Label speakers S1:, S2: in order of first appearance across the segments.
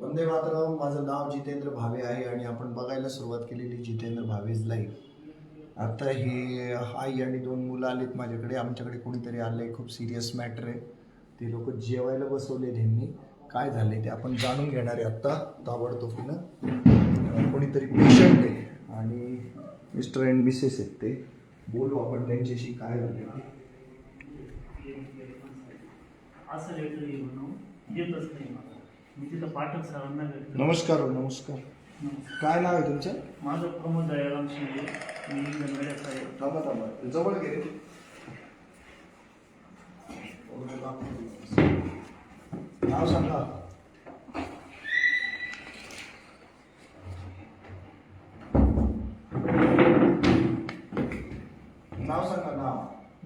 S1: वंदे मातरम. माझं नाव जितेंद्र भावे आहे आणि आपण बघायला सुरुवात केलेली जितेंद्र भावेज लाईव्ह आता हे आई आणि दोन मुलं आलेत माझ्याकडे. आमच्याकडे कोणीतरी आलं आहे खूप सिरियस मॅटर आहे. ते लोक जेवायला बसवले त्यांनी काय झाले ते आपण जाणून घेणार आहे आत्ता ताबडतोबीनं. कोणीतरी पेशंट आहे आणि मिस्टर अँड मिसेस आहेत ते. बोलू आपण त्यांच्याशी काय झाले ते.
S2: असं मी तिथं पाठक सरांना भेटतो
S1: नमस्कार नमस्कार. काय नाव आहे तुमचं?
S2: माझं प्रमोद दयाराम शिंदे. मी गंगड्याचा आहे
S1: थांबा थांबा. जवळ घे. नाव सांगा. नाव सांगा नाव.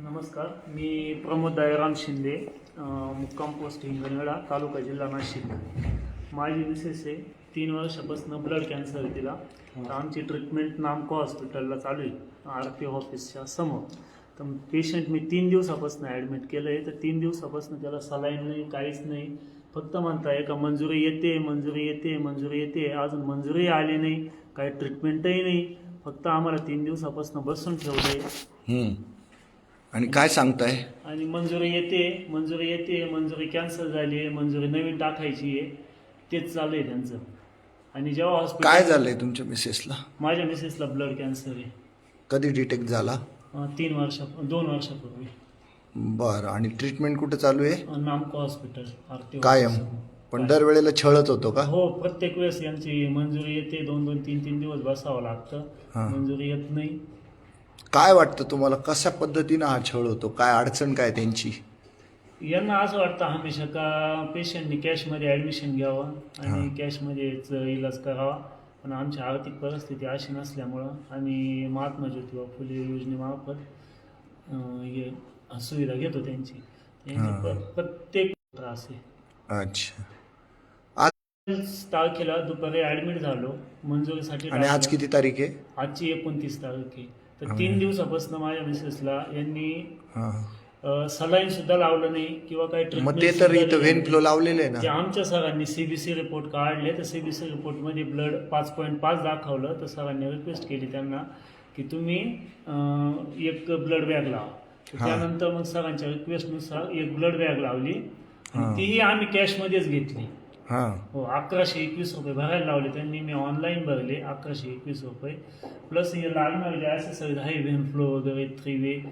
S2: नमस्कार. मी प्रमोद दयाराम शिंदे. मुक्काम पोस्ट हिंगणवेढा तालुका जिल्हा नाशिक. माझी मिसेस आहे तीन वर्षापासून ब्लड कॅन्सर आहे तिला. तर आमची ट्रीटमेंट नामको हॉस्पिटलला चालू आहे आर पी ऑफिसच्या समोर. तर पेशंट मी तीन दिवसापासून ॲडमिट केलं आहे तर तीन दिवसापासून त्याला सलाईन नाही काहीच नाही. फक्त म्हणताय का मंजुरी येते मंजुरी येते मंजुरी येते. अजून मंजुरी आली नाही काही ट्रीटमेंटही नाही. फक्त आम्हाला तीन दिवसापासून बसून ठेवलं आहे
S1: आणि काय सांगताय?
S2: आणि मंजुरी येते मंजुरी येते मंजुरी कॅन्सल झाली आहे मंजुरी नवीन टाकायची आहे तेच चालू आहे त्यांचं. आणि जेव्हा हॉस्पिटल
S1: काय झालंय तुमच्या मिसेसला
S2: माझ्या मिसेसला ब्लड कॅन्सर आहे.
S1: कधी डिटेक्ट झाला?
S2: अं, तीन वर्षा दोन वर्षापूर्वी.
S1: बरं आणि ट्रीटमेंट कुठं चालू आहे?
S2: अं, नामको हॉस्पिटल आरती
S1: कायम. पण दरवेळेला छळत होतो का?
S2: हो प्रत्येक वेळेस यांची मंजुरी येते दोन दोन तीन तीन दिवस बसावं लागतं.
S1: हां.
S2: मंजुरी येत नाही.
S1: काय वाटतं तुम्हाला? कशा पद्धतीनं हा छळ होतो? काय अडचण काय त्यांची?
S2: यांना असं वाटतं हमेशा का पेशंटनी कॅशमध्ये ॲडमिशन घ्यावं आणि कॅशमध्येच इलाज करावा. पण आमची आर्थिक परिस्थिती अशी नसल्यामुळं आम्ही महात्मा ज्योतिबा फुले योजनेमार्फत अं, हे सुविधा घेतो त्यांची. त्यांची प्र- प्रत्येक त्रास आहे
S1: अच्छा
S2: तारखेला दुपारी ॲडमिट झालो. मंजुरीसाठी
S1: आणि आज
S2: टाकलं.
S1: किती तारीख आहे?
S2: आजची एकोणतीस तारीख आहे. तर तीन दिवसापासून माझ्या मिसेसला यांनी सलाईन सुद्धा लावलं नाही किंवा काही
S1: मग
S2: treatment
S1: ते तर
S2: सुद्धा
S1: इथं
S2: दिलं
S1: व्हेन
S2: नाही.
S1: फ्लो लावलेले ना?
S2: आमच्या सरांनी सीबीसी रिपोर्ट काढले तर सीबीसी रिपोर्टमध्ये ब्लड पाच पॉईंट पाच दाखवलं. तर सरांनी रिक्वेस्ट केली त्यांना की तुम्ही एक ब्लड बॅग लावा. तर. त्यानंतर मग सरांच्या रिक्वेस्टनुसार एक ब्लड बॅग लावली. तीही आम्ही कॅशमध्येच घेतली.
S1: हां.
S2: हो अकराशे एकवीस रुपये भरायला लावले त्यांनी. मी ऑनलाईन भरले अकराशे एकवीस रुपये. प्लस हे लागणारे जे ॲसेसरीज आहे व्हेन फ्लो वगैरे थ्री वे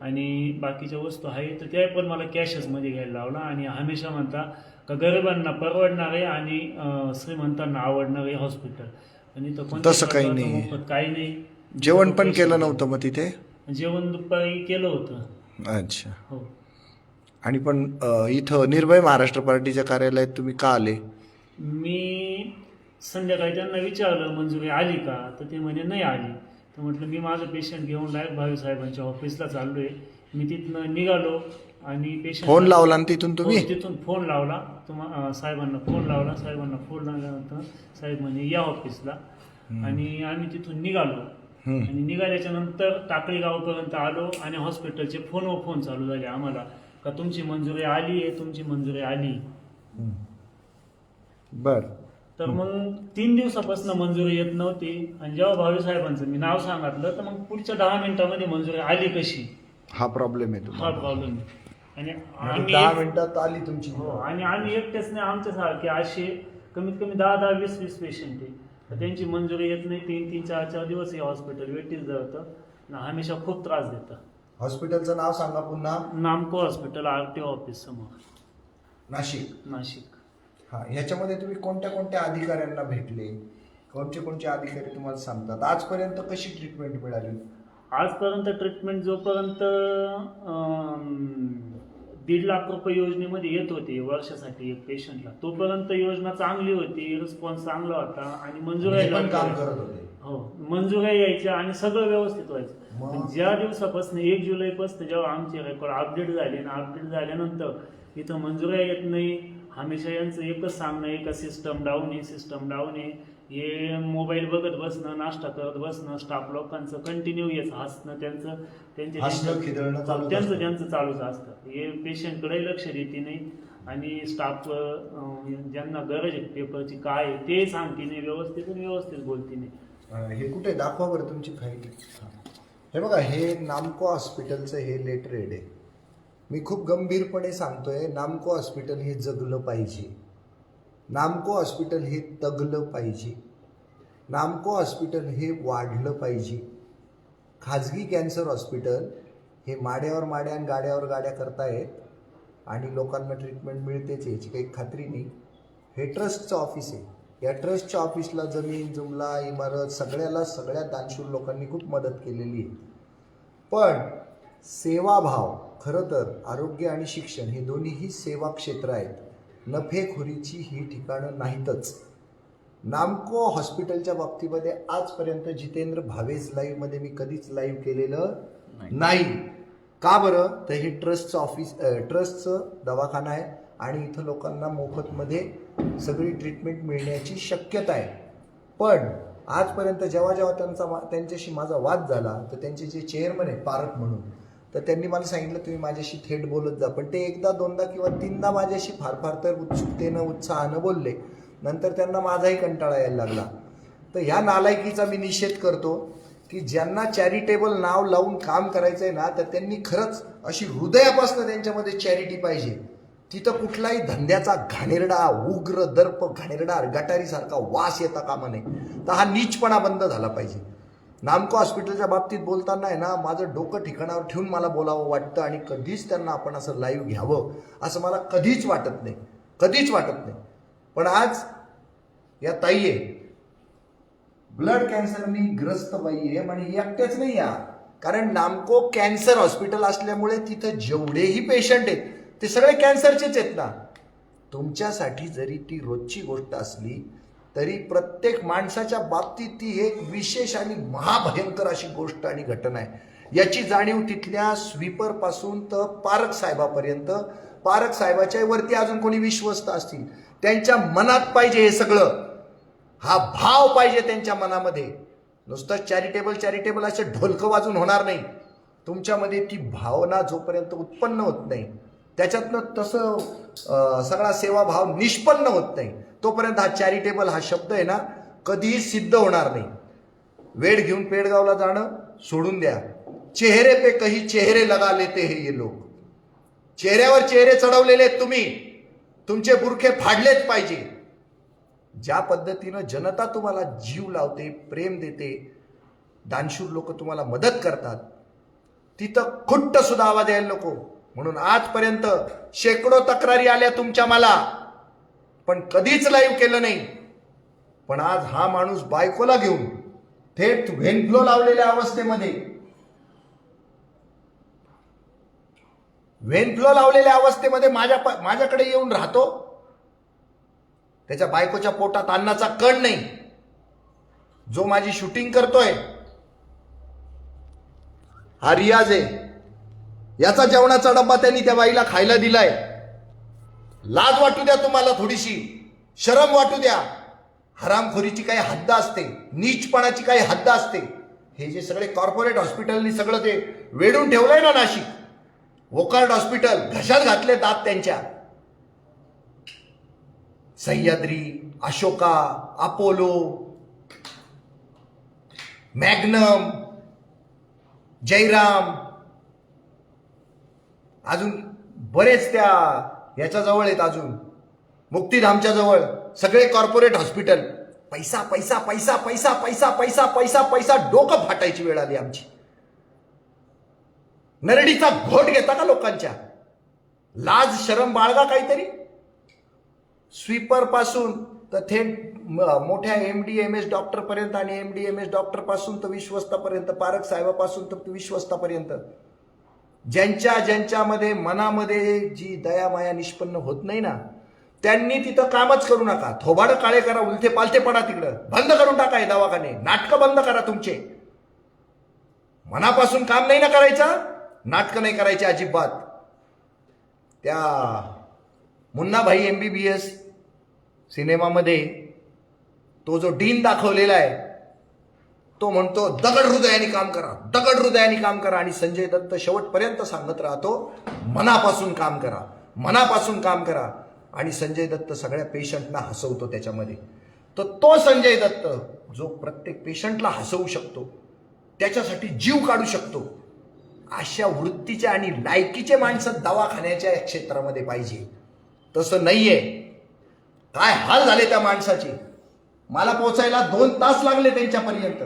S2: आणि बाकीच्या वस्तू आहे तर त्या पण मला कॅशचमध्ये घ्यायला लावला आणि हमेशा म्हणता का गरिबांना परवडणारे आणि अं, श्रीमंतांना आवडणारे हॉस्पिटल आणि कोणत्याच
S1: तसं काही नाही.
S2: काही नाही.
S1: जेवण पण केलं नव्हतं मग तिथे?
S2: जेवण दुपारी केलं होतं.
S1: अच्छा.
S2: हो.
S1: आणि पण इथं निर्भय महाराष्ट्र पार्टीच्या कार्यालयात तुम्ही का आले?
S2: मी संध्याकाळी त्यांना विचारलं मंजुरी आली का? तर ते म्हणे नाही आली. तर म्हटलं मी माझं पेशंट घेऊन डायरेक्ट भावी साहेबांच्या ऑफिसला चाललो आहे मी तिथनं निघालो आणि पेशंट
S1: फोन लावला ना तिथून तुम्ही?
S2: तिथून फोन लावला. तुम्हा साहेबांना फोन लावला. साहेबांना फोन लावल्यानंतर साहेब म्हणे या ऑफिसला आणि आम्ही तिथून निघालो. आणि निघाल्याच्या नंतर टाकळी गावापर्यंत आलो आणि हॉस्पिटलचे फोनवर फोन चालू झाले आम्हाला. का तुमची मंजुरी आली आहे तुमची मंजुरी आली.
S1: बर.
S2: तर मग तीन दिवसापासून मंजुरी येत नव्हती आणि जेव्हा भावी साहेबांचं मी नाव सांगितलं तर मग पुढच्या दहा मिनिटामध्ये मंजुरी आली कशी?
S1: हा प्रॉब्लेम आहे
S2: हा प्रॉब्लेम आणि
S1: म्हणजे
S2: आम्ही
S1: दहा मिनिटात आली तुमची.
S2: हो आणि आम्ही एकटेच नाही आमच्यासारखे असे कमीत कमी दहा दहा वीस वीस पेशंट आहे त्यांची मंजुरी येत नाही तीन तीन चार चार दिवस हे हॉस्पिटल वेटीस जातं आणि हमेशा खूप त्रास देतं.
S1: हॉस्पिटलचं नाव सांगा पुन्हा.
S2: नामको हॉस्पिटल आर टी ऑफिस समोर.
S1: नाशिक.
S2: नाशिक.
S1: हा ह्याच्यामध्ये तुम्ही कोणत्या कोणत्या अधिकाऱ्यांना भेटले? कोणते कोणते अधिकारी तुम्हाला सांगतात? आजपर्यंत कशी ट्रीटमेंट मिळाली?
S2: आजपर्यंत ट्रीटमेंट जोपर्यंत अं, दीड लाख रुपये योजनेमध्ये येत होते वर्षासाठी एक पेशंटला तोपर्यंत योजना चांगली होती रिस्पॉन्स चांगला होता आणि मंजुऱ्या
S1: हे पण काम करत होते.
S2: हो मंजुऱ्या यायच्या आणि सगळं व्यवस्थित व्हायचं? पण ज्या दिवसापासून एक जुलैपासून जेव्हा आमचे रेकॉर्ड अपडेट झाले आणि अपडेट झाल्यानंतर इथं मंजुऱ्या येत नाही हमेशा यांचं एकच सांगणं आहे का सिस्टम डाऊन आहे सिस्टम डाऊन आहे. हे मोबाईल बघत बसणं नाश्ता करत बसणं स्टाफ लोकांचं कंटिन्यू येत हसणं त्यांचं त्यांचे त्यांचं. त्यांचं चालूच असतं. हे पेशंटकडे लक्ष देते नाही आणि स्टाफ ज्यांना गरज आहे पेपरची काय आहे ते सांगते नाही व्यवस्थित व्यवस्थित बोलते नाही.
S1: हे कुठे दाखवा बरं तुमची फाईल हे बघा हे नामको हॉस्पिटलचं हे लेट रेड आहे. मी खूप गंभीरपणे सांगतोय नामको हॉस्पिटल हे जगलं पाहिजे. नामको हॉस्पिटल हे तगलं पाहिजे. नामको हॉस्पिटल हे वाढलं पाहिजे. खाजगी कॅन्सर हॉस्पिटल हे माड्यावर माड्या आणि गाड्यावर गाड्या करतायत आणि लोकांना ट्रीटमेंट मिळतेच याची काही खात्री नाही. हे ट्रस्टचं ऑफिस आहे. या ट्रस्टच्या ऑफिसला जमीन जुमला इमारत सगळ्याला सगळ्या दानशूर लोकांनी खूप मदत केलेली आहे. पण सेवाभाव खरं तर आरोग्य आणि शिक्षण हे दोन्हीही सेवा क्षेत्र आहेत. नफेखोरीची ही ठिकाणं नाहीतच. नामको हॉस्पिटलच्या बाबतीमध्ये आजपर्यंत जितेंद्र भावेज लाईव्हमध्ये मी कधीच लाईव्ह केलेलं नाही. का बरं? तर हे ट्रस्टचं ऑफिस ट्रस्टचं दवाखाना आहे. आणि इथं लोकांना मोफतमध्ये सगळी ट्रीटमेंट मिळण्याची शक्यता आहे. पण आजपर्यंत जेव्हा जेव्हा त्यांचा मा- त्यांच्याशी माझा वाद झाला तर त्यांचे जे चेअरमन आहे पारक म्हणून तर त्यांनी मला सांगितलं तुम्ही माझ्याशी थेट बोलत जा. पण ते एकदा दोनदा किंवा तीनदा माझ्याशी फार फार तर उत्सुकतेनं उत्साहानं बोलले. नंतर त्यांना माझाही कंटाळा यायला लागला. तर ह्या नालायकीचा मी निषेध करतो की ज्यांना चॅरिटेबल नाव लावून काम करायचं आहे ना तर त्यांनी खरंच अशी हृदयापासून त्यांच्यामध्ये चॅरिटी पाहिजे. तिथं कुठलाही धंद्याचा घाणेरडा उग्र दर्प घाणेरडा गटारीसारखा वास येता कामा नये. तर हा नीचपणा बंद झाला पाहिजे. नामको हॉस्पिटलच्या बाबतीत बोलताना आहे ना माझं डोकं ठिकाणावर ठेवून मला बोलावं वाटतं आणि कधीच त्यांना आपण असं लाईव्ह घ्यावं असं मला कधीच वाटत नाही. कधीच वाटत नाही. पण आज या ताई आहे. ब्लड कॅन्सरनी ग्रस्त बाई आहे म्हणजे एकट्याच नाही या कारण नामको कॅन्सर हॉस्पिटल असल्यामुळे तिथं जेवढेही पेशंट आहेत ते सगळे कॅन्सरचेच आहेत ना. तुमच्यासाठी जरी ती रोजची गोष्ट असली तरी प्रत्येक माणसाच्या बाबतीत ती एक विशेष आणि महाभयंकर अशी गोष्ट आणि घटना आहे. याची जाणीव तिथल्या स्वीपरपासून तर पारक साहेबापर्यंत पारक साहेबाच्या वरती अजून कोणी विश्वस्त असतील त्यांच्या मनात पाहिजे हे सगळं. हा भाव पाहिजे त्यांच्या मनामध्ये. नुसतं चॅरिटेबल चॅरिटेबल असे ढोलकं वाजून होणार नाही. तुमच्यामध्ये ती भावना जोपर्यंत उत्पन्न होत नाही त्याच्यातनं तसं सगळा सेवाभाव निष्पन्न होत नाही. तोपर्यंत हा चॅरिटेबल हा शब्द आहे ना कधीही सिद्ध होणार नाही. वेळ घेऊन पेडगावला जाणं सोडून द्या. चेहरे पे कही चेहरे लगा लेते हे ये लोक. चेहऱ्यावर चेहरे चढवलेले आहेत तुम्ही. तुमचे बुरखे फाडलेच पाहिजे. ज्या पद्धतीनं जनता तुम्हाला जीव लावते प्रेम देते दानशूर लोक तुम्हाला मदत करतात तिथं खुट्ट सुद्धा आवाज यायला नको. म्हणून आजपर्यंत शेकडो तक्रारी आल्या तुमच्या मला. पण कधीच लाईव्ह केलं नाही. पण आज हा माणूस बायकोला घेऊन थेट व्हेनफ्लो लावलेल्या अवस्थेमध्ये. व्हेनफ्लो लावलेल्या अवस्थेमध्ये माझ्या प- माझ्याकडे येऊन राहतो. त्याच्या बायकोच्या पोटात अन्नाचा कण नाही. जो माझी शूटिंग करतोय हा रियाज आहे. याचा जेवणाचा डब्बा त्यांनी त्या बाईला खायला दिलाय. लाज वाटू द्या तुम्हाला थोडीशी. शरम वाटू द्या. हरामखोरीची काही हद्द असते. नीचपणाची काही हद्द असते. हे जे सगळे कॉर्पोरेट हॉस्पिटलनी सगळं ते वेडून ठेवलंय ना नाशिक. वोकार्ड हॉस्पिटल घशात घातले दात त्यांच्या. सह्याद्री अशोका अपोलो मॅग्नम जयराम अजून बरेच त्या ह्याच्याजवळ आहेत अजून. मुक्तीधामच्या जवळ. सगळे कॉर्पोरेट हॉस्पिटल पैसा पैसा पैसा पैसा पैसा पैसा पैसा पैसा डोकं फाटायची वेळ आली आमची. नरडीचा घोट घेता का लोकांच्या? लाज शरम बाळगा काहीतरी? स्वीपरपासून तर थेट मोठ्या एम डी एम एस डॉक्टरपर्यंत आणि एम डी एम एस डॉक्टरपासून तर विश्वस्तापर्यंत पारक साहेबापासून तर विश्वस्तापर्यंत. ज्यांच्या ज्यांच्यामध्ये मनामध्ये जी दया माया निष्पन्न होत नाही ना त्यांनी तिथं कामच करू नका. थोबाड काळे करा उलथे पालथे पडा तिकडं. बंद करून टाका हे दवाखाने. नाटकं बंद करा तुमचे. मनापासून काम नाही ना करायचं? नाटकं नाही करायचे अजिबात. त्या Munnabhai M B B S सिनेमामध्ये तो जो डीन दाखवलेला आहे तो म्हणतो दगड हृदयाने काम करा दगड हृदयाने काम करा. आणि संजय दत्त शेवटपर्यंत सांगत राहतो मनापासून काम करा मनापासून काम करा. आणि संजय दत्त सगळ्या पेशंटना हसवतो त्याच्यामध्ये. तर तो संजय दत्त जो प्रत्येक पेशंटला हसवू शकतो त्याच्यासाठी जीव काढू शकतो. अशा वृत्तीचे आणि लायकीचे माणसं दवाखान्याच्या क्षेत्रामध्ये पाहिजे. तसं नाहीये. काय हाल झाले त्या माणसाचे? मला पोचायला दोन तास लागले त्यांच्यापर्यंत.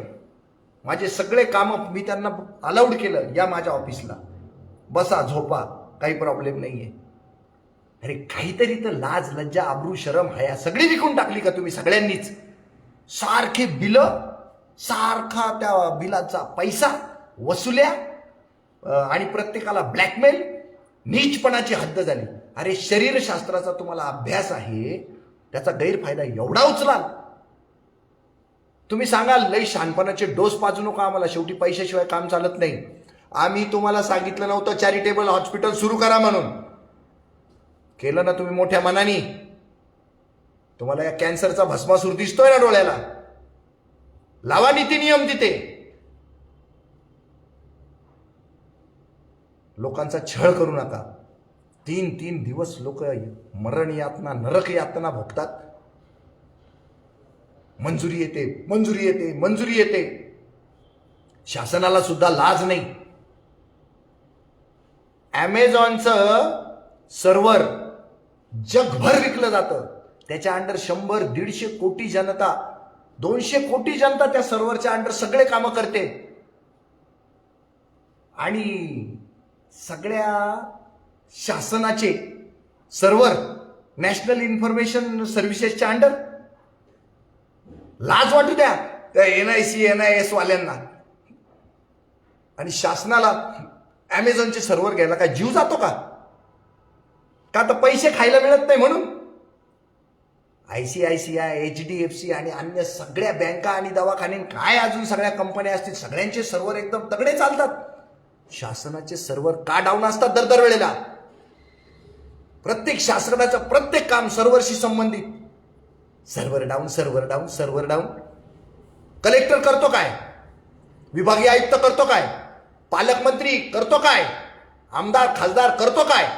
S1: माझे सगळे कामं मी त्यांना अलाउड केलं या माझ्या ऑफिसला बसा झोपा काही प्रॉब्लेम नाही आहे अरे काहीतरी तर लाज लज्जा आबरू शरम हया सगळी विकून टाकली का तुम्ही सगळ्यांनीच? सारखे बिल सारखा त्या बिलाचा पैसा वसुल्या आणि प्रत्येकाला ब्लॅकमेल नीचपणाची हद्द झाली. अरे शरीरशास्त्राचा तुम्हाला अभ्यास आहे त्याचा गैरफायदा एवढा उचलाल. तुम्ही सांगाल लई शहाणपणाचे डोस पाजू नका आम्हाला शेवटी पैशाशिवाय काम चालत नाही. आम्ही तुम्हाला सांगितलं नव्हतं चॅरिटेबल हॉस्पिटल सुरू करा म्हणून. केलं ना तुम्ही मोठ्या मनानी. तुम्हाला या कॅन्सरचा भस्मासूर दिसतोय ना डोळ्याला. लावा नीती नियम तिथे. लोकांचा छळ करू नका. तीन तीन दिवस लोक मरण यातना नरक यातना भोगतात. मंजुरी येते मंजुरी येते मंजुरी येते. शासनाला सुद्धा लाज नाही. ॲमेझॉनचं सर्व्हर जगभर विकलं जातं. त्याच्या अंडर शंभर दीडशे कोटी जनता दोनशे कोटी जनता त्या सर्व्हरच्या अंडर सगळे कामं करते. आणि सगळ्या शासनाचे सर्व्हर नॅशनल इन्फॉर्मेशन सर्व्हिसेसच्या अंडर लाज वाटू द्या त्या N I C N I S वाल्यांना. आणि शासनाला ॲमेझॉनचे सर्व्हर घ्यायला काय जीव जातो का? का तर पैसे खायला मिळत नाही म्हणून? I C I C I H D F C आणि अन्य सगळ्या बँका आणि दवाखाने काय अजून सगळ्या कंपन्या असतील? सगळ्यांचे सर्व्हर एकदम तगडे चालतात. शासनाचे सर्व्हर का डाऊन असतात दर दर वेळेला? प्रत्येक शासनाचं प्रत्येक काम सर्व्हरशी संबंधित. Server down server down server down collector करतो काय? विभागीय आयुक्त करतो काय? पालकमंत्री करतो काय? आमदार खासदार करतो काय?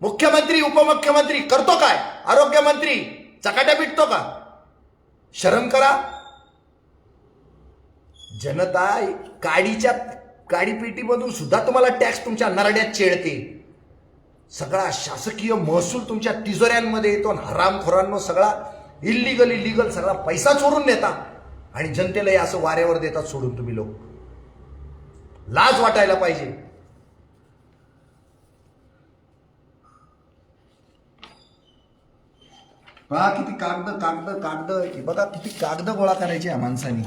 S1: मुख्यमंत्री उपमुख्यमंत्री करतो काय? आरोग्यमंत्री चकाट्या पिटतो का? शरम करा. जनता गाडीच्या गाडीपेटीमधून सुद्धा तुम्हाला टॅक्स तुमच्या नरड्यात चेळते. सगळा शासकीय महसूल तुमच्या तिजोऱ्यांमध्ये येतो आणि हरामखोरांनो सगळा इल्लीगल इल्लीगल सगळा पैसा चोरून नेता. आणि जनतेलाही असं वाऱ्यावर देतात सोडून तुम्ही लोक. लाज वाटायला पाहिजे. पहा किती कागद कागद कागद. बघा किती कागद गोळा करायचे या माणसाने.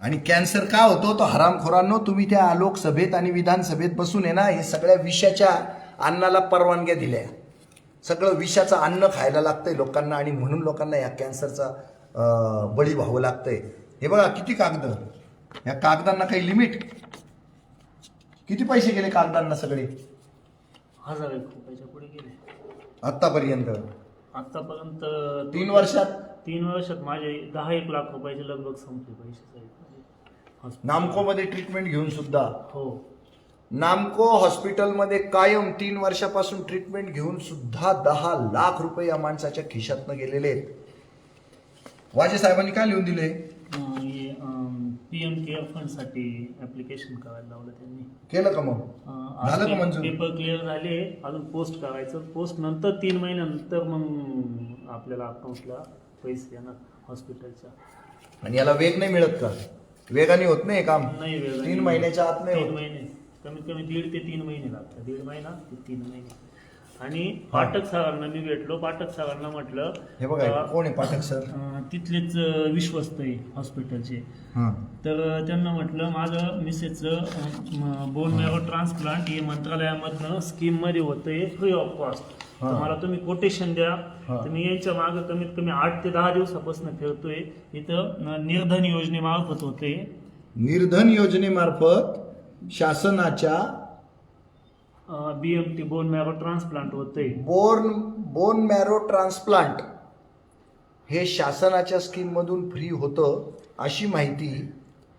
S1: आणि कॅन्सर का होतो? तो हरामखोरांनो तुम्ही त्या लोकसभेत आणि विधानसभेत बसून आहे ना हे सगळ्या विषयाच्या अन्नाला परवानग्या दिल्या. सगळं विषाचं अन्न खायला लागतंय लोकांना आणि म्हणून लोकांना या कॅन्सरचा बळी व्हावं लागतंय. हे बघा किती कागद? या कागदांना काही लिमिट? किती पैसे गेले कागदांना सगळे?
S2: हजार एक रुपयाच्या पुढे गेले.
S1: आतापर्यंत
S2: आतापर्यंत
S1: तीन वर्षात?
S2: तीन वर्षात माझे दहा एक लाख रुपयाचे लगभग संपले पैसे.
S1: नामकोमध्ये ट्रीटमेंट घेऊन सुद्धा?
S2: हो.
S1: नामको हॉस्पिटलमध्ये कायम तीन वर्षापासून ट्रीटमेंट घेऊन सुद्धा दहा लाख रुपये या माणसाच्या खिशातनं गेलेले आहेत. वाजे साहेबांनी काय लिहून दिले
S2: पी एम केअर फंडसाठी ॲप्लिकेशन करायला लावलं त्यांनी.
S1: केलं का मग? झालं का मंजूर?
S2: पेपर क्लिअर झाले अजून पोस्ट करायचं. पोस्ट नंतर तीन महिन्यानंतर मग आपल्याला अकाउंटला पैसे येणार हॉस्पिटलच्या
S1: आणि याला वेग नाही मिळत का? वेगाने होत नाही काम?
S2: नाही वेळ
S1: तीन महिन्याच्या आत नाही
S2: तीन
S1: होत.
S2: महिने. कमीत कमी दीड ते तीन महिने लागतात. दीड महिना ते तीन महिने. आणि पाठक सरांना मी भेटलो. पाठक सरांना म्हटलं
S1: हे बघा कोण आहे पाठक सर?
S2: अं, तिथलेच अं, विश्वस्त आहे हॉस्पिटलचे.
S1: हां.
S2: तर अं, त्यांना म्हटलं माझं मिसेसचं बोन मॅरो ट्रान्सप्लांट हे. मंत्रालयामधनं स्कीममध्ये होतंय फ्री ऑफ कॉस्ट
S1: हा.
S2: मला तुम्ही कोटेशन द्या.
S1: हा.
S2: तर मी यांच्या मागं कमीत कमी आठ ते दहा दिवसापासून फिरतोय. इथं निर्धन योजनेमार्फत होते
S1: निर्धन योजनेमार्फत? शासनाच्या
S2: B M T bone marrow transplant होते
S1: बोर्न बोन मॅरो ट्रान्सप्लांट हे शासनाच्या स्कीममधून फ्री होतं अशी माहिती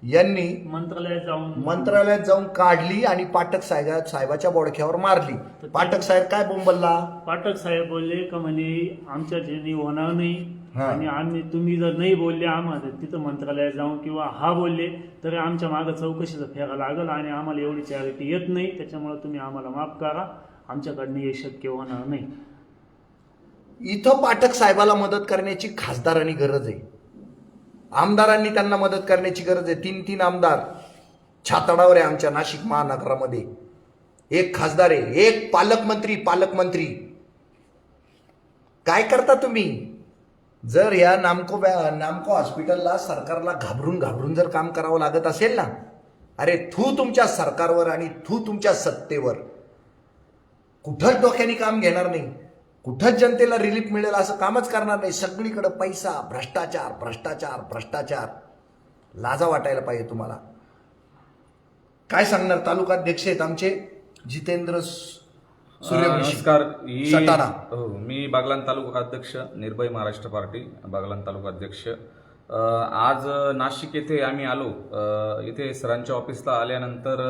S1: यांनी
S2: मंत्रालयात जाऊन
S1: मंत्रालयात जाऊन काढली आणि पाठक साहेब साहेबाच्या बोडख्यावर मारली. पाठक साहेब काय बोंबलला?
S2: पाठक साहेब बोलले का म्हणे आमच्या ज्यांनी होणार नाही
S1: हा.
S2: आणि आम्ही तुम्ही जर नाही बोलले आम्हाला तिथं मंत्रालयात जाऊन किंवा हा बोलले तर आमच्या मागं चौकशीचा फेरा लागल आणि आम्हाला एवढी चॅरिटी येत नाही. त्याच्यामुळे तुम्ही आम्हाला माफ करा. आमच्याकडनं हे शक्य होणार नाही.
S1: इथं पाठक साहेबाला मदत करण्याची खासदारांनी गरज आहे. आमदारांनी त्यांना मदत करण्याची गरज आहे. तीन तीन आमदार छातडावर आहे आमच्या नाशिक महानगरामध्ये. एक खासदार आहे. एक पालकमंत्री पालकमंत्री. काय करता तुम्ही? जर या नामको बॅ- नामको हॉस्पिटलला सरकारला घाबरून घाबरून जर काम करावं लागत असेल ना अरे थू तुमच्या सरकारवर आणि थू तुमच्या सत्तेवर कुठंच डोक्याने काम घेणार नाही. कुठंच जनतेला रिलीफ मिळेल असं कामच करणार नाही. सगळीकडे पैसा भ्रष्टाचार भ्रष्टाचार भ्रष्टाचार. लाजा वाटायला पाहिजे तुम्हाला. काय सांगणार तालुकाध्यक्ष आहेत आमचे? जितेंद्र
S3: नमस्कार. ही
S1: सटाणा.
S3: हो मी बागलान तालुका अध्यक्ष निर्भय महाराष्ट्र पार्टी बागलान तालुका अध्यक्ष. आज नाशिक येथे आम्ही आलो. इथे सरांच्या ऑफिसला आल्यानंतर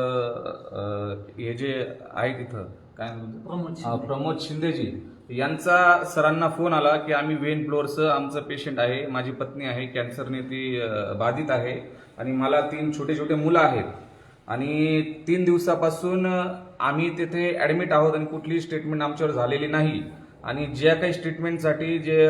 S3: हे जे आहेत इथं काय म्हणतो?
S2: प्रमोद
S3: प्रमोद शिंदेजी. यांचा सरांना फोन आला की आम्ही वेन फ्लोअरचं आमचं पेशंट आहे माझी पत्नी आहे कॅन्सरने ती बाधित आहे. आणि मला तीन छोटे छोटे मुलं आहेत. आणि तीन दिवसापासून आम्ही तिथे ॲडमिट आहोत आणि कुठलीही स्टेटमेंट आमच्यावर झालेली नाही. आणि ज्या काही स्ट्रीटमेंटसाठी जे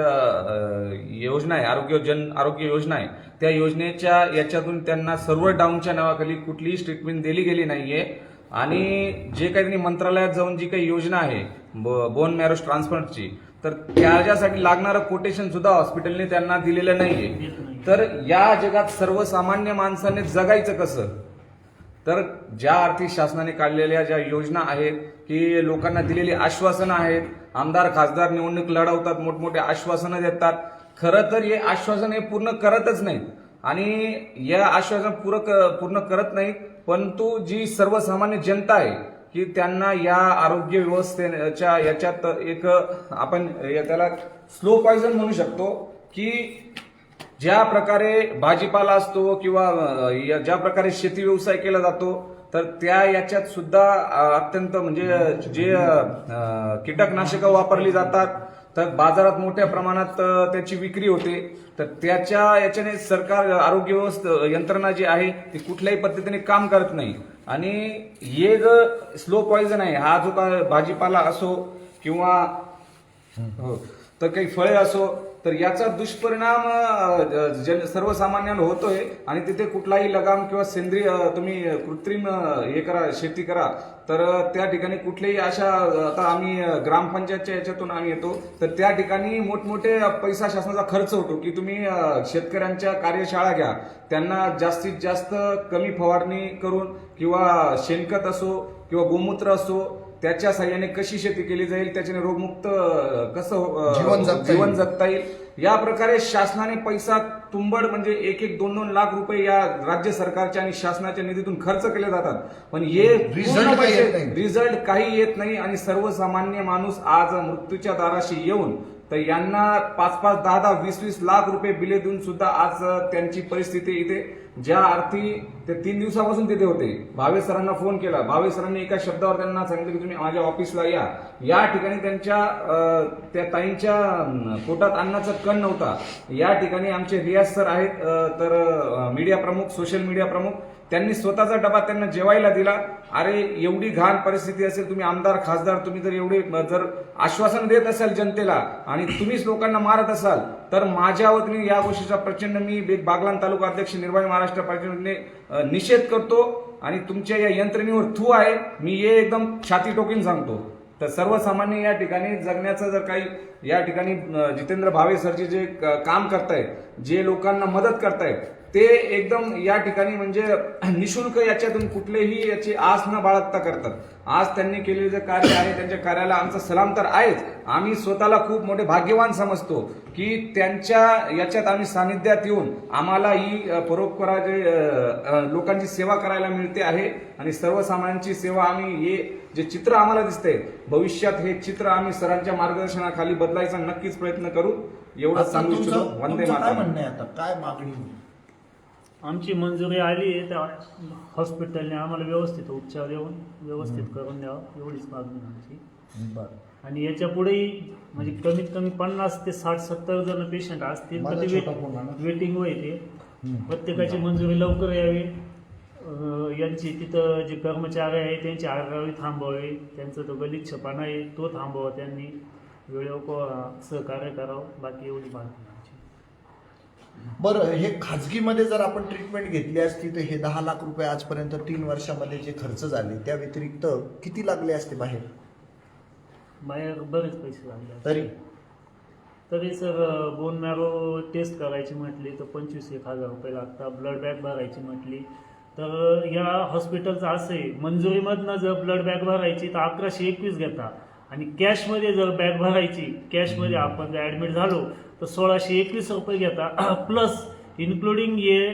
S3: योजना आहे आरोग्य जन आरोग्य योजना आहे त्या योजनेच्या याच्यातून त्यांना सर्व डाऊनच्या नावाखाली कुठलीही स्ट्रीटमेंट दिली गेली नाहीये. आणि जे काही त्यांनी मंत्रालयात जाऊन जी काही योजना आहे बोन मॅरोस ट्रान्सप्लांटची तर त्याच्यासाठी लागणारं कोटेशन सुद्धा हॉस्पिटलने त्यांना दिलेलं नाहीये. तर या जगात सर्वसामान्य माणसाने जगायचं कसं? तर ज्या आर्थिक शासनाने काढलेल्या ज्या योजना आहेत की लोकांना दिलेली आश्वासनं आहेत आमदार खासदार निवडणूक लढवतात मोठमोठे आश्वासनं देतात खरं तर हे आश्वासन हे पूर्ण करतच नाहीत. आणि या आश्वासन पूर्ण क- पूर्ण करत नाही परंतु जी सर्वसामान्य जनता आहे की त्यांना या आरोग्य व्यवस्थेच्या याच्यात एक आपण या- त्याला स्लो पॉइझन म्हणू शकतो की ज्या प्रकारे भाजीपाला असतो किंवा या- ज्या प्रकारे शेती व्यवसाय केला जातो तर त्या याच्यात सुद्धा अत्यंत म्हणजे जे कीटकनाशकं वापरली जातात तर बाजारात मोठ्या प्रमाणात त्याची विक्री होते. तर त्याच्या याच्याने सरकार आरोग्य व्यवस्था यंत्रणा जी आहे ती कुठल्याही पद्धतीने काम करत नाही. आणि हे जो स्लो पॉइझन आहे हा जो का भाजीपाला असो किंवा हो तर काही फळे असो तर याचा दुष्परिणाम जन सर्वसामान्यांना होतोय आणि तिथे कुठलाही लगाम किंवा सेंद्रिय तुम्ही कृत्रिम हे करा शेती करा. तर त्या ठिकाणी कुठलेही अशा आता आम्ही ग्रामपंचायतच्या याच्यातून आम्ही येतो. तर त्या ठिकाणी मोठमोठे पैसा शासनाचा खर्च होतो की तुम्ही शेतकऱ्यांच्या कार्यशाळा घ्या. त्यांना जास्तीत जास्त कमी फवारणी करून किंवा शेणखत असो किंवा गोमूत्र असो त्याच्या साह्याने कशी शेती केली जाईल त्याच्याने रोगमुक्त कसं
S1: जीवन जगता
S3: जीवन
S1: येईल.
S3: जगता येईल या प्रकारे शासनाने पैसा तुंबड म्हणजे एक एक दोन दोन लाख रुपये या राज्य सरकारच्या आणि शासनाच्या निधीतून खर्च केले जातात पण हे
S1: नाही.
S3: रिझल्ट काही येत नाही आणि सर्वसामान्य माणूस आज मृत्यूच्या दाराशी येऊन तर यांना पाच पाच दहा दहा वीस वीस लाख रुपये बिले देऊन सुद्धा आज त्यांची परिस्थिती इथे ज्या आरती ते तीन दिवसापासून तिथे होते. भावे सरांना फोन केला. भावे सरांनी एका शब्दावर त्यांना सांगितलं की तुम्ही माझ्या ऑफिसला या. या ठिकाणी त्यांच्या त्या ताईंच्या पोटात अन्नाचा कण नव्हता. या ठिकाणी आमचे रियाज सर आहेत तर मीडिया प्रमुख सोशल मीडिया प्रमुख त्यांनी स्वतःचा डबा त्यांना जेवायला दिला. अरे एवढी घाण परिस्थिती असेल तुम्ही आमदार खासदार तुम्ही जर एवढे जर आश्वासन देत असाल जनतेला आणि तुम्हीच लोकांना मारत असाल तर माझ्या वतीने या गोष्टीचा प्रचंड मी बागलान तालुका अध्यक्ष निर्वाही महाराष्ट्र पार्टीने निषेध करतो आणि तुमच्या या यंत्रणेवर थू आहे. मी हे एकदम छाती टोकीन सांगतो. तर सर्वसामान्य या ठिकाणी जगण्याचं जर काही या ठिकाणी जितेंद्र भावे सरचे जे क- काम करतायत जे लोकांना मदत करतायत ते एकदम या ठिकाणी म्हणजे निशुल्क याच्यातून कुठलेही याची आस न बाळगता करतात. आज त्यांनी केलेले जे कार्य आहे त्यांच्या कार्याला आमचा सलाम तर आहेच. आम्ही स्वतःला खूप मोठे भाग्यवान समजतो की त्यांच्या याच्यात आम्ही सानिध्यात येऊन आम्हाला ही परोपकाराचे लोकांची सेवा करायला मिळते आहे आणि सर्वसामान्यांची सेवा आम्ही हे जे चित्र आम्हाला दिसतंय भविष्यात हे चित्र आम्ही सरांच्या मार्गदर्शनाखाली बदलायचा नक्कीच प्रयत्न करू. एवढंच
S1: आता
S3: सांगू इच्छितो. वंदे
S1: आता? काय मागणी
S2: आमची मंजुरी आली आहे त्या हॉस्पिटलने आम्हाला व्यवस्थित उपचार देऊन व्यवस्थित करून द्यावं एवढीच मागणी आहे आमची.
S1: बरं.
S2: आणि याच्या पुढेही म्हणजे कमीत कमी पन्नास ते साठ सत्तर जण पेशंट असतील तर
S1: माझा
S2: ते
S1: छोटा फोन.
S2: वेटिंग ते. प्रत्येकाची मंजुरी लवकर यावी. अं, यांची तिथं जे कर्मचारी आहे त्यांची आगावी थांबवावी त्यांचा तो गलिच्छपणा आहे तो थांबवा त्यांनी. वेळेवर सहकार्य करावं. बाकी एवढी मागणी आहे आमची.
S1: बरं हे खाजगीमध्ये जर आपण ट्रीटमेंट घेतली असती तर हे दहा लाख रुपये आजपर्यंत तीन वर्षामध्ये जे खर्च झाले त्या व्यतिरिक्त किती लागले असते बाहेर?
S2: बाहेर बरेच पैसे लागले.
S1: तरी?
S2: तरी सर बोन मॅरो टेस्ट करायची म्हटली तर पंचवीस एक हजार रुपये लागतात. ब्लड बॅग भरायची म्हटली. तर या हॉस्पिटलचं असं आहे मंजुरीमधनं जर ब्लड बॅग भरायची तर अकराशे एकवीस घेता. आणि कॅशमध्ये जर बॅग भरायची कॅशमध्ये आपण जर ॲडमिट झालो तर सोळाशे एकवीस रुपये घेता. प्लस इन्क्लुडिंग हे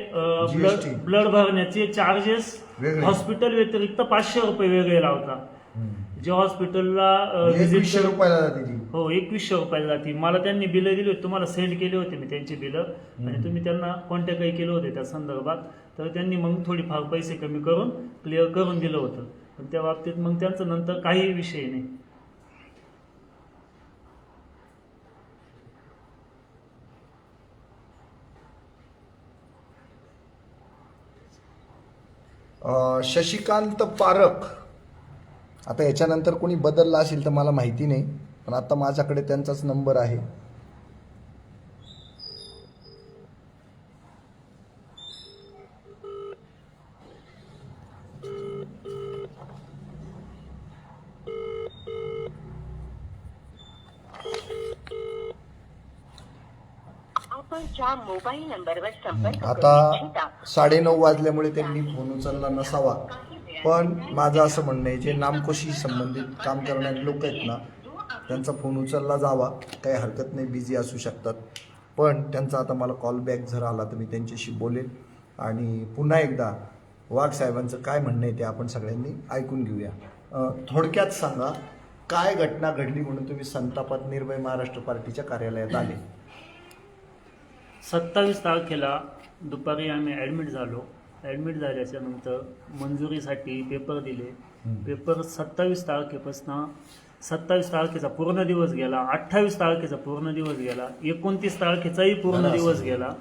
S2: ब्लड. ब्लड भरण्याचे चार्जेस. हॉस्पिटल व्यतिरिक्त पाचशे रुपये वेगळे लावता. जे हॉस्पिटलला
S1: एकवीसशे रुपयाला जाते
S2: हो एकवीसशे रुपयाला जातील मला त्यांनी बिलं दिली होती. तुम्हाला सेंड केले होते मी त्यांची बिलं. आणि तुम्ही त्यांना कॉन्टॅक्टही केले होते त्या संदर्भात. तर त्यांनी मग थोडीफार पैसे कमी करून क्लिअर करून दिलं होतं. पण त्या बाबतीत मग त्यांचं नंतर काही विषय नाही.
S1: शशिकांत पारख. आता याच्यानंतर कोणी बदलला असेल तर मला माहिती नाही पण आता माझ्याकडे त्यांचाच नंबर आहे.
S4: मोबाईल नंबरवर संपर्क
S1: आता
S4: इच्छिता.
S1: साडेनऊ वाजल्यामुळे त्यांनी फोन उचलला नसावा. पण माझं असं म्हणणं आहे जे नामकोशी संबंधित काम करणारे लोक आहेत ना त्यांचा फोन उचलला जावा काही हरकत नाही बिझी असू शकतात. पण त्यांचा आता मला कॉल बॅक जर आला तर मी त्यांच्याशी बोलेल आणि पुन्हा एकदा वाघ साहेबांचं काय म्हणणं आहे ते आपण सगळ्यांनी ऐकून घेऊया. थोडक्यात सांगा काय घटना घडली म्हणून तुम्ही संतापात निर्भय महाराष्ट्र पार्टीच्या कार्यालयात आले?
S2: सत्तावीस तारखेला दुपारी आम्ही ॲडमिट झालो. ॲडमिट झाल्याच्यानंतर मंजुरीसाठी पेपर दिले. पेपर सत्तावीस तारखेपासून सत्तावीस तारखेचा पूर्ण दिवस गेला अठ्ठावीस तारखेचा पूर्ण दिवस गेला एकोणतीस तारखेचाही पूर्ण दिवस गेला.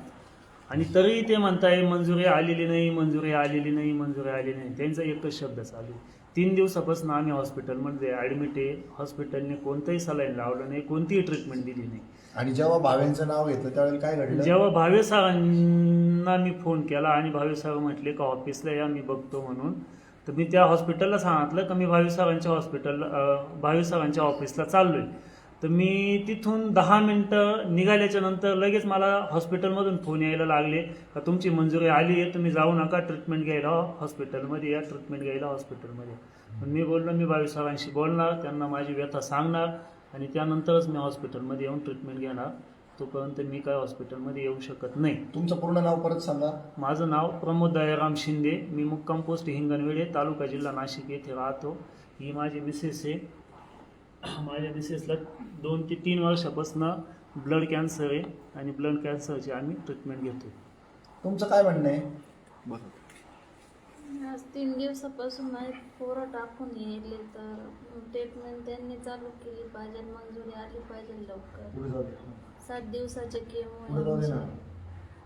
S2: आणि तरीही ते म्हणताय मंजुरी आलेली नाही मंजुरी आलेली नाही मंजुरी आलेली नाही. त्यांचा एकच शब्द चालू आहे. तीन दिवसापासून आम्ही हॉस्पिटलमध्ये ॲडमिट आहे. हॉस्पिटलने कोणतंही सलाईन लावलं नाही कोणतीही ट्रीटमेंट दिली नाही.
S1: आणि जेव्हा भावेंचं नाव घेतलं त्यावेळेला काय घडलं?
S2: जेव्हा भावे सरांना मी फोन केला आणि भावे सर म्हटले का ऑफिसला या मी बघतो म्हणून. तर मी त्या हॉस्पिटलला सांगितलं का मी भावे सरांच्या हॉस्पिटल भावे सरांच्या ऑफिसला चाललोय. तर मी तिथून दहा मिनटं निघाल्याच्या नंतर लगेच मला हॉस्पिटलमधून फोन यायला लागले. का तुमची मंजुरी आली आहे तुम्ही जाऊ नका ट्रीटमेंट घ्यायला हॉस्पिटलमध्ये या ट्रीटमेंट घ्यायला हॉस्पिटलमध्ये पण मी बोललो मी भावे सरांशी बोलणार त्यांना माझी व्यथा सांगणार आणि त्यानंतरच मी हॉस्पिटलमध्ये येऊन ट्रीटमेंट घेणार. तोपर्यंत मी काय हॉस्पिटलमध्ये येऊ शकत नाही.
S1: तुमचं पूर्ण नाव परत सांगा.
S2: माझं नाव प्रमोद दयाराम शिंदे. मी मुक्काम पोस्ट हिंगणवेडे तालुका जिल्हा नाशिक येथे राहतो. ही माझी मिसेस आहे. माझ्या मिसेसला दोन ते तीन वर्षापासून ब्लड कॅन्सर आहे आणि ब्लड कॅन्सरची आम्ही ट्रीटमेंट घेतो
S1: तुमचं काय म्हणणं आहे
S5: आज तीन दिवसापासून माझे पोरं टाकून येले तर ट्रीटमेंट त्यांनी चालू केली पाहिजे मंजुरी आली पाहिजे लवकर. सात दिवसाचे. केमो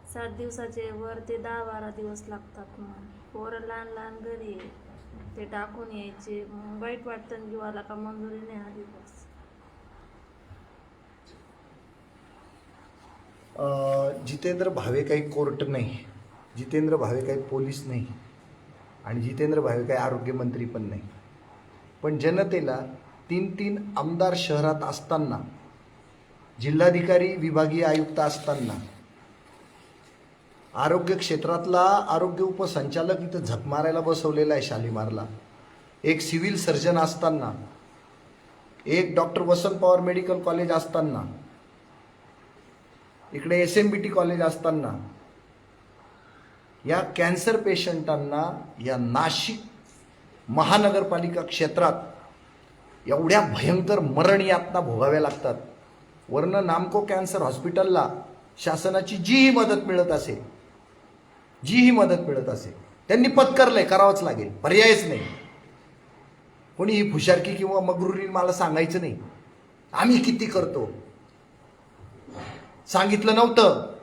S5: सात दिवसाचे वर ते दहा बारा दिवस लागतात मग पोरं लहान लहान घरी आहे. ते टाकून यायचे. मग वाईट वाटतं जीवाला का मंजुरी नाही आली बस.
S1: जितेंद्र भावे काही कोर्ट नाही. जितेंद्र भावे काही पोलीस नाही. आणि जितेंद्र भावे काही आरोग्यमंत्री पण नाही. पण जनतेला तीन तीन आमदार शहरात असताना जिल्हाधिकारी विभागीय आयुक्त असताना आरोग्य क्षेत्रातला आरोग्य उपसंचालक इथं झक मारायला बसवलेला आहे शालिमारला. एक सिव्हिल सर्जन असताना एक doctor Vasant Pawar medical college असताना इकडे S M B T college असताना या कॅन्सर पेशंटांना या नाशिक महानगरपालिका क्षेत्रात एवढ्या भयंकर मरण यातना भोगाव्या लागतात. वरनं नामको कॅन्सर हॉस्पिटलला शासनाची जीही मदत मिळत असेल जीही मदत मिळत असेल. त्यांनी पत्करलंय करावंच लागेल. पर्यायच नाही. कोणी ही फुशारकी किंवा मगरुरी मला सांगायचं नाही. आम्ही किती करतो? सांगितलं नव्हतं.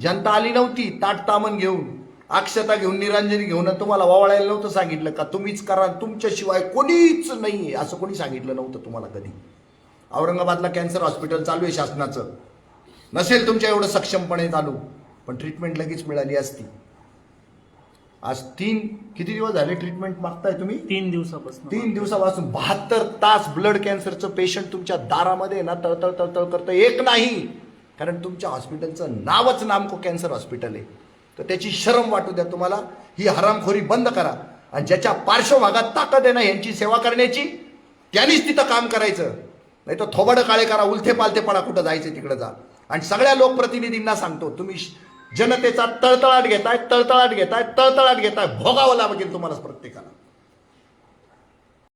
S1: जनता आली नव्हती. ताट तामन घेऊन अक्षता घेऊन निरांजनी घेऊन तुम्हाला वावळायला नव्हतं सांगितलं का? तुम्हीच करा. तुमच्याशिवाय कोणीच नाही. असं कोणी सांगितलं नव्हतं तुम्हाला कधी? औरंगाबादला कॅन्सर हॉस्पिटल चालू आहे शासनाचं. नसेल तुमच्या एवढं सक्षमपणे चालू. पण ट्रीटमेंट लगेच मिळाली असती. आज तीन किती दिवस झाले ट्रीटमेंट मागताय तुम्ही?
S2: तीन दिवसापासून.
S1: तीन दिवसापासून. बहात्तर तास ब्लड कॅन्सरचं पेशंट तुमच्या दारामध्ये ना तळतळ तळतळ करतं एक नाही. कारण तुमच्या हॉस्पिटलचं नावच नामको कॅन्सर हॉस्पिटल आहे. तर त्याची शरम वाटू द्या तुम्हाला. ही हरामखोरी बंद करा. आणि ज्याच्या पार्श्वभागात ताकद आहे ना यांची सेवा करण्याची त्यांनीच तिथं काम करायचं. नाही तर थोबाडं काळे करा उलथे पालथेपणा कुठं जायचं तिकडं जा. आणि सगळ्या लोकप्रतिनिधींना सांगतो तुम्ही जनतेचा तळतळाट घेताय तळतळाट घेताय तळतळाट घेताय भोगावं लागेल तुम्हाला प्रत्येकाला.